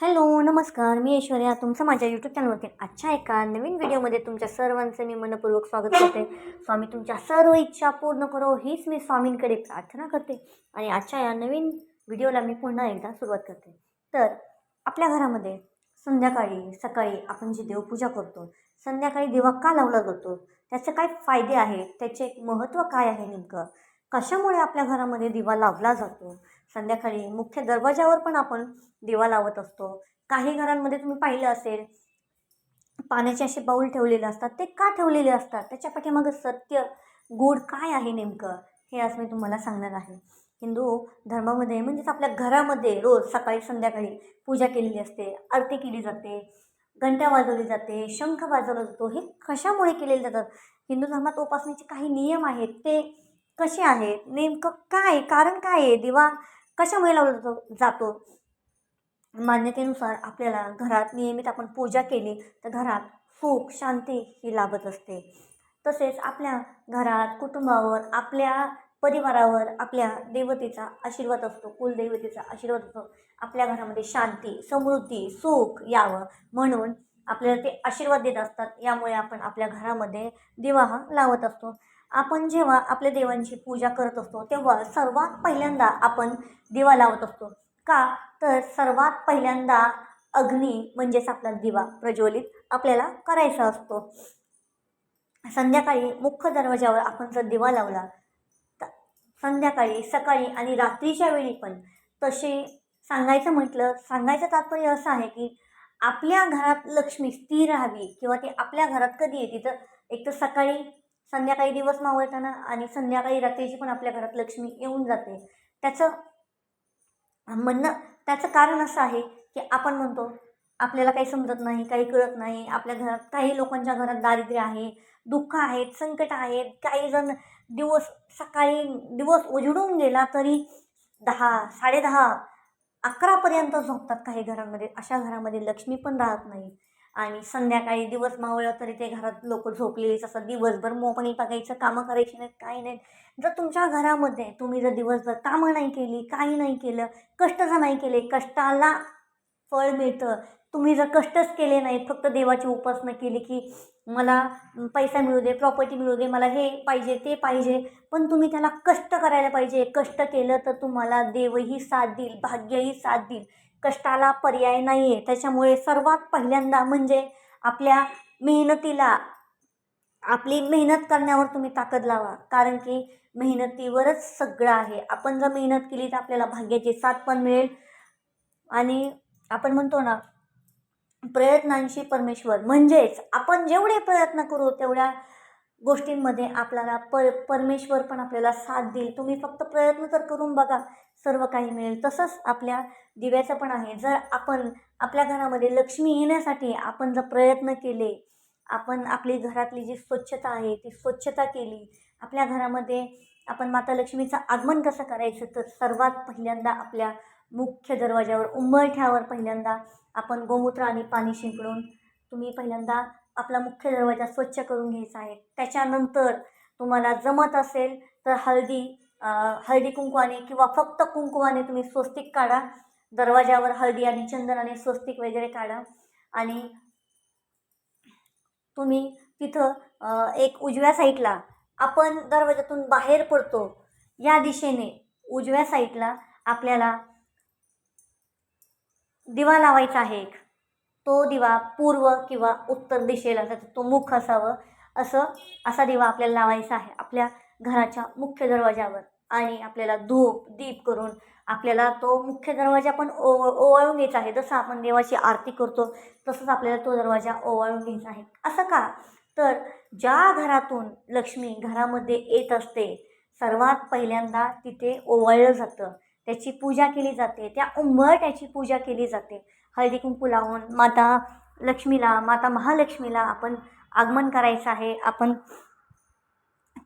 Hello नमस्कार. मी ऐश्वर्या. तुमचं माझ्या यूट्यूब चॅनलवरती आजच्या एका नवीन व्हिडिओमध्ये तुमच्या सर्वांचं मी मनपूर्वक स्वागत करते. स्वामी तुमच्या सर्व इच्छा पूर्ण करो हीच मी स्वामींकडे प्रार्थना करते. आणि आजच्या या नवीन व्हिडिओला मी पुन्हा एकदा सुरुवात करते. तर आपल्या घरामध्ये संध्याकाळी सकाळी आपण जी देवपूजा करतो संध्याकाळी दिवा का लावला जातो? त्याचे काय फायदे आहेत? त्याचे महत्त्व काय आहे नेमकं? कशामुळे आपल्या घरामध्ये दिवा लावला जातो? संध्याकाळी मुख्य दरवाजावर पण आपण दिवा लावत असतो. काही घरांमध्ये तुम्ही पाहिलं असेल पाण्याचे असे बाऊल ठेवलेले असतात. ते का ठेवलेले असतात? त्याच्या पाठीमागं सत्य गोड काय आहे नेमकं? हे आज मी तुम्हाला सांगणार आहे. हिंदू धर्मामध्ये म्हणजेच आपल्या घरामध्ये रोज सकाळी संध्याकाळी पूजा केलेली असते. आरती केली जाते. घंट्या वाजवली जाते. शंख वाजवला जातो. हे कशामुळे केलेले जातात? हिंदू धर्मात उपासनेचे काही नियम आहेत. ते कसे आहेत? नेमकं काय? कारण काय आहे? दिवा कशामुळे लावला जातो जातो? मान्यतेनुसार आपल्याला घरात नियमित आपण पूजा केली तर घरात सुख शांती ही लाभत असते. तसेच आपल्या घरात कुटुंबावर आपल्या परिवारावर आपल्या देवतेचा आशीर्वाद असतो कुलदेवतेचा आशीर्वाद असतो. आपल्या घरामध्ये शांती समृद्धी सुख यावं म्हणून आपल्याला ते आशीर्वाद देत असतात. यामुळे आपण आपल्या घरामध्ये दिवा हा लावत असतो. आपण जेव्हा आपल्या देवांची पूजा करत असतो तेव्हा सर्वात पहिल्यांदा आपण दिवा लावत असतो. का? तर सर्वात पहिल्यांदा अग्नी म्हणजेच आपला दिवा प्रज्वलित आपल्याला करायचा असतो. संध्याकाळी मुख्य दरवाजावर आपण जर दिवा लावला तर संध्याकाळी सकाळी आणि रात्रीच्या वेळी पण तसे सांगायचं म्हटलं सांगायचं तात्पर्य असं आहे की आपल्या घरात लक्ष्मी स्थिर राहावी किंवा ती आपल्या घरात कधी येते तर एक तर सकाळी संध्याकाळी दिवस मावळताना आणि संध्याकाळी रात्रीची पण आपल्या घरात लक्ष्मी येऊन जाते. त्याचं म्हणणं त्याचं कारण असं आहे की आपण म्हणतो आपल्याला काही समजत नाही काही कळत नाही आपल्या घरात काही लोकांच्या घरात दारिद्र्य आहे दुःख आहेत संकट आहेत काही जण दिवस सकाळी दिवस उजडून गेला तरी दहा साडेदहा अकरापर्यंत झोपतात काही घरांमध्ये. अशा घरामध्ये लक्ष्मी पण राहत नाही. आणि संध्याकाळी दिवस मावळलं तरी ते घरात लोक झोपलेलीच असतात. दिवसभर मोपणी बघायचं कामं करायची नाहीत काही नाहीत. जर तुमच्या घरामध्ये तुम्ही जर दिवसभर कामं नाही केली काही नाही केलं कष्ट जर नाही केले कष्टाला फळ मिळतं. तुम्ही जर कष्टच केले नाही फक्त देवाची उपासना केली की मला पैसा मिळू दे प्रॉपर्टी मिळू दे मला हे पाहिजे ते पाहिजे पण तुम्ही त्याला कष्ट करायला पाहिजे. कष्ट केलं तर तुम्हाला देवही साथ देईल भाग्यही साथ देईल. कष्टाला पर्याय नाही आहे त्याच्यामुळे सर्वात पहिल्यांदा म्हणजे आपल्या मेहनतीला आपली मेहनत करण्यावर तुम्ही ताकद लावा. कारण की मेहनतीवरच सगळं आहे. आपण जर मेहनत केली तर आपल्याला भाग्याची साथ पण मिळेल. आणि आपण म्हणतो ना प्रयत्नांशी परमेश्वर. म्हणजेच आपण जेवढे प्रयत्न करू तेवढ्या गोष्टींमध्ये आपल्याला पर परमेश्वर पण आपल्याला साथ देईल. तुम्ही फक्त प्रयत्न तर करून बघा सर्व काही मिळेल. तसंच आपल्या दिव्याचं पण आहे. जर आपण आपल्या घरामध्ये लक्ष्मी येण्यासाठी आपण जर प्रयत्न केले आपण आपली घरातली जी स्वच्छता आहे ती स्वच्छता केली आपल्या घरामध्ये आपण माता लक्ष्मीचं आगमन कसं करायचं तर सर्वात पहिल्यांदा आपल्या मुख्य दरवाज्यावर उंबरठ्यावर पहिल्यांदा आपण गोमूत्र आणि पाणी शिंपडून तुम्ही पहिल्यांदा आपला मुख्य दरवाजा स्वच्छ करून घ्यायचा आहे. त्याच्यानंतर तुम्हाला जमत असेल तर हळदी हळदी कुंकवाने किंवा फक्त कुंकवाने तुम्ही स्वस्तिक काढा. दरवाजावर हळदी आणि चंदनाने स्वस्तिक वगैरे काढा. आणि तुम्ही तिथं एक उजव्या साईडला आपण दरवाजातून बाहेर पडतो. या दिशेने उजव्या साईडला आपल्याला दिवा लावायचा आहे एक. तो दिवा पूर्व किंवा उत्तर दिशेला त्याचं तो मुख असावं. असं असा दिवा आपल्याला लावायचा आहे. आपल्या घराच्या मुख्य दरवाजावर आणि आपल्याला धूप दीप करून आपल्याला तो मुख्य दरवाजा पण ओ ओवाळून घ्यायचा आहे. जसं आपण देवाची आरती करतो तसंच आपल्याला तो दरवाजा ओवाळून घ्यायचा आहे. असं का? तर ज्या घरातून लक्ष्मी घरामध्ये येत असते सर्वात पहिल्यांदा तिथे ओवाळलं जातं. त्याची पूजा केली जाते. त्या उंबरट्याची पूजा केली जाते. हळदी कुंकू लावून माता लक्ष्मीला माता महालक्ष्मीला आपण आगमन करायचं आहे. आपण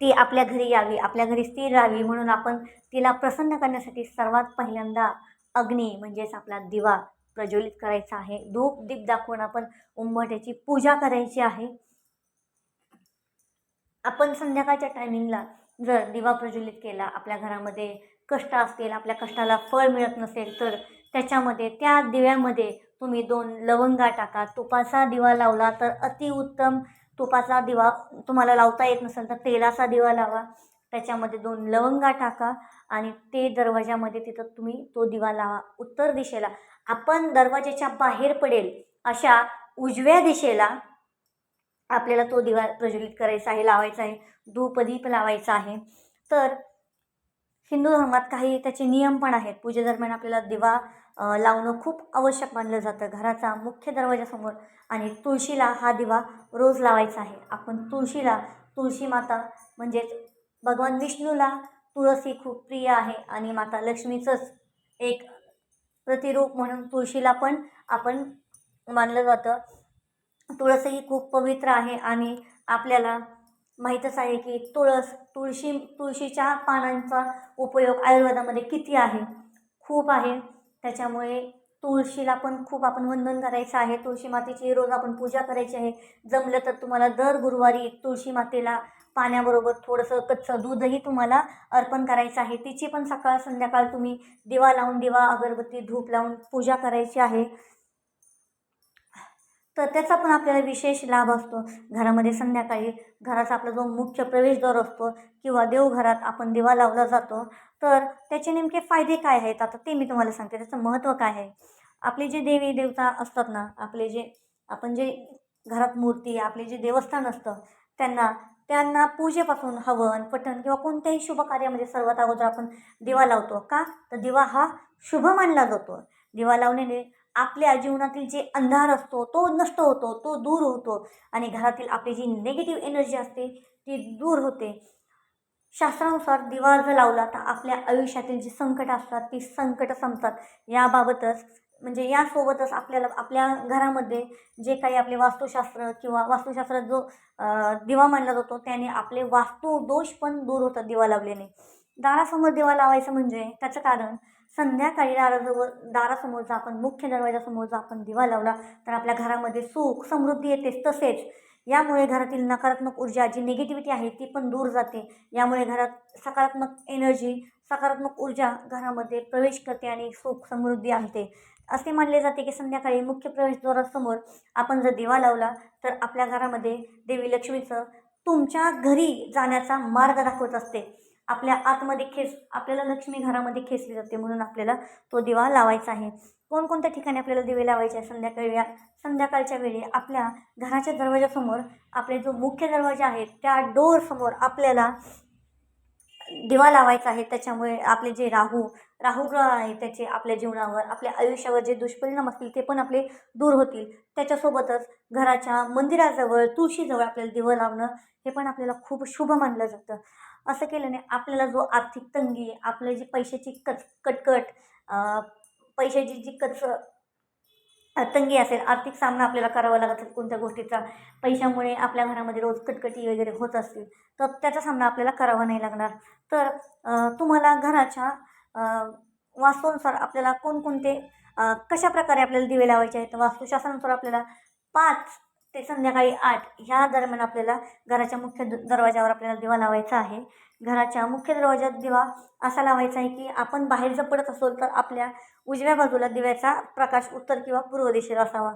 ती आपल्या घरी यावी आपल्या घरी स्थिर राहावी म्हणून आपण तिला प्रसन्न करण्यासाठी सर्वात पहिल्यांदा अग्नी म्हणजेच आपला दिवा प्रज्वलित करायचा आहे. धूप दीप दाखवून आपण उंबट्याची पूजा करायची आहे. आपण संध्याकाळच्या टायमिंगला जर दिवा प्रज्वलित केला आपल्या घरामध्ये कष्ट असतील आपल्या कष्टाला फळ मिळत नसेल तर त्याच्यामध्ये त्या दिव्यामध्ये तुम्ही दोन लवंगा टाका. तुपाचा दिवा लावला तर अतिउत्तम तुपाचा दिवा तुम्हाला लावता येत नसेल तर तेलाचा दिवा लावा. त्याच्यामध्ये दोन लवंगा टाका आणि ते दरवाजामध्ये तिथं तुम्ही तो दिवा लावा. उत्तर दिशेला आपण दरवाजाच्या बाहेर पडेल अशा उजव्या दिशेला आपल्याला तो दिवा प्रज्वलित करायचा आहे लावायचा आहे धूपदीप लावायचा आहे. तर हिंदू धर्मात काही त्याचे नियम पण आहेत. पूजेदरम्यान आपल्याला दिवा लावणं खूप आवश्यक मानलं जातं. घराचा मुख्य दरवाजासमोर आणि तुळशीला हा दिवा रोज लावायचा आहे. आपण तुळशीला तुळशी माता म्हणजेच भगवान विष्णूला तुळस ही खूप प्रिय आहे आणि माता लक्ष्मीचंच एक प्रतिरूप म्हणून तुळशीला पण आपण मानलं जातं. तुळस ही खूप पवित्र आहे आणि आपल्याला माहीतच आहे की तुळस तुळशी तुळशीच्या पानांचा उपयोग आयुर्वेदामध्ये किती आहे? खूप आहे. त्याच्यामुळे तुळशीला पण खूप आपण वंदन करायचं आहे. तुळशी मातेची रोज आपण पूजा करायची आहे. जमलं तर तुम्हाला दर गुरुवारी तुळशी मातेला पाण्याबरोबर थोडंसं कच्चं दूधही तुम्हाला अर्पण करायचं आहे. तिची पण सकाळ संध्याकाळ तुम्ही दिवा लावून दिवा अगरबत्ती धूप लावून पूजा करायची आहे. तर त्याचा पण आपल्याला विशेष लाभ असतो. घरामध्ये संध्याकाळी घराचा आपला जो मुख्य प्रवेशद्वार असतो किंवा देवघरात आपण दिवा लावला जातो तर त्याचे नेमके फायदे काय आहेत? आता ते मी तुम्हाला सांगते. त्याचं महत्त्व काय आहे? आपले जे देवी देवता असतात ना आपले जे आपण जे घरात मूर्ती आपले जे देवस्थान असतं त्यांना त्यांना पूजेपासून हवन पठण किंवा कोणत्याही शुभ कार्यामध्ये सर्वात अगोदर आपण दिवा लावतो. का? तर दिवा हा शुभ मानला जातो. दिवा लावण्याने आपल्या जीवनातील जे अंधार असतो तो नष्ट होतो तो दूर होतो आणि घरातील आपली जी निगेटिव्ह एनर्जी असते ती दूर होते. शास्त्रानुसार दिवा जर लावला तर आपल्या आयुष्यातील जी संकट असतात ती संकट संपतात. याबाबतच म्हणजे यासोबतच आपल्याला आपल्या घरामध्ये जे काही आपले वास्तुशास्त्र किंवा वास्तुशास्त्रात जो दिवा मानला जातो त्याने आपले वास्तू दोष पण दूर होतात दिवा लावल्याने. दारासमोर दिवा लावायचं म्हणजे त्याचं कारण संध्याकाळी दाराजवळ दारासमोरचा आपण मुख्य दरवाजासमोरचा आपण दिवा लावला तर आपल्या घरामध्ये सुख समृद्धी येते तसेच. यामुळे घरातील नकारात्मक ऊर्जा जी निगेटिव्हिटी आहे ती पण दूर जाते. यामुळे घरात सकारात्मक एनर्जी सकारात्मक ऊर्जा घरामध्ये प्रवेश करते आणि सुख समृद्धी आणते. असे मानले जाते की संध्याकाळी मुख्य प्रवेशद्वारासमोर आपण जर दिवा लावला तर आपल्या घरामध्ये देवी लक्ष्मीचं तुमच्या घरी जाण्याचा मार्ग दाखवत असते. आपल्या आतमध्ये खेच आपल्याला लक्ष्मी घरामध्ये खेचली जाते म्हणून आपल्याला तो दिवा लावायचा आहे. कोणकोणत्या ठिकाणी आपल्याला दिवे लावायचे आहे? संध्याकाळी या संध्याकाळच्या वेळी आपल्या घराच्या दरवाजासमोर आपले जो मुख्य दरवाजा आहे त्या डोअरसमोर आपल्याला दिवा लावायचा आहे. त्याच्यामुळे आपले जे राहू राहू ग्रह आहे त्याचे आपल्या जीवनावर आपल्या आयुष्यावर जे दुष्परिणाम असतील ते पण आपले दूर होतील. त्याच्यासोबतच घराच्या मंदिराजवळ तुळशीजवळ आपल्याला दिवं लावणं हे पण आपल्याला खूप शुभ मानलं जातं. असं केल्याने आपल्याला जो आर्थिक तंगी आपल्या जी पैशाची कच कटकट पैशाची जी कच तंगी असेल आर्थिक सामना आपल्याला करावा लागत असेल कोणत्या गोष्टीचा पैशामुळे आपल्या घरामध्ये रोज कटकटी वगैरे होत असतील तर त्याचा सामना आपल्याला करावा नाही लागणार. तर तुम्हाला घराच्या वास्तूनुसार आपल्याला कोणकोणते कशा प्रकारे आपल्याला दिवे लावायचे आहेत? वास्तुशास्त्रानुसार आपल्याला पाच ते संध्याकाळी आठ ह्या दरम्यान आपल्याला घराच्या मुख्य द दरवाजावर आपल्याला दिवा लावायचा आहे. घराच्या मुख्य दरवाजात दिवा असा लावायचा आहे की आपण बाहेर जर पडत असो तर आपल्या उजव्या बाजूला दिव्याचा प्रकाश उत्तर किंवा पूर्व दिशेला असावा.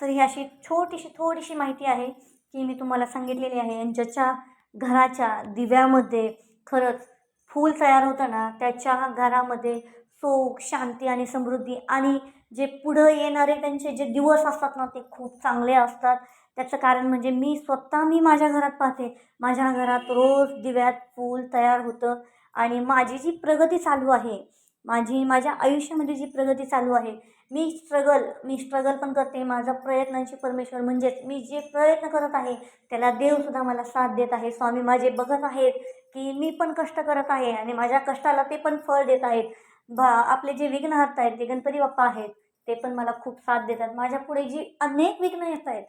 तर ही अशी छोटीशी थोडीशी माहिती आहे की मी तुम्हाला सांगितलेली आहे. ज्याच्या घराच्या दिव्यामध्ये खरंच फूल तयार होतं ना त्याच्या घरामध्ये सुख शांती आणि समृद्धी आणि जे पुढं येणारे त्यांचे जे दिवस असतात ना ते खूप चांगले असतात. त्याचं कारण म्हणजे मी स्वतः मी माझ्या घरात पाहते. माझ्या घरात रोज दिव्यात फूल तयार होतं आणि माझी जी प्रगती चालू आहे माझी माझ्या आयुष्यामध्ये जी प्रगती चालू आहे मी स्ट्रगल मी स्ट्रगल पण करते. माझा प्रयत्नांची परमेश्वर म्हणजेच मी जे प्रयत्न करत आहे त्याला देवसुद्धा मला साथ देत आहे. स्वामी माझे बघत आहेत की मी पण कष्ट करत आहे आणि माझ्या कष्टाला ते पण फळ देत आहेत. भा आपले जे विघ्नहर्ता आहेत ते गणपती बाप्पा आहेत. ते पण मला खूप साथ देतात. माझ्या पुढे जी अनेक विघ्न येत आहेत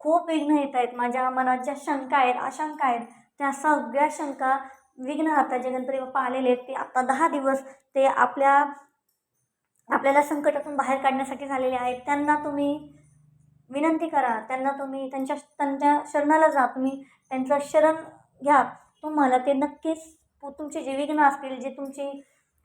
खूप विघ्न येत आहेत माझ्या मनात ज्या शंका आहेत आशंका आहेत त्या सगळ्या शंका विघ्न आता जे गणपती बाप्पा आलेले आहेत ते आत्ता दहा दिवस ते आपल्या आपल्याला संकटातून बाहेर काढण्यासाठी झालेले आहेत. त्यांना तुम्ही विनंती करा. त्यांना तुम्ही त्यांच्या त्यांच्या शरणाला जा. तुम्ही त्यांचं शरण घ्या. तुम्हाला ते नक्कीच तुमचे जे विघ्न असतील जे तुमची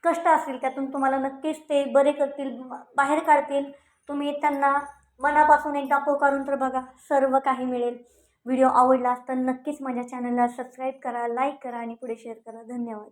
कष्ट असतील त्यातून तुम्हाला नक्कीच ते बरे करतील बाहेर काढतील. तुम्ही त्यांना मनापासून एकदा पोकारून तर बघा सर्व काही मिळेल. व्हिडिओ आवडला तर नक्कीच माझ्या चॅनलला सबस्क्राईब करा लाईक करा आणि पुढे शेअर करा. धन्यवाद.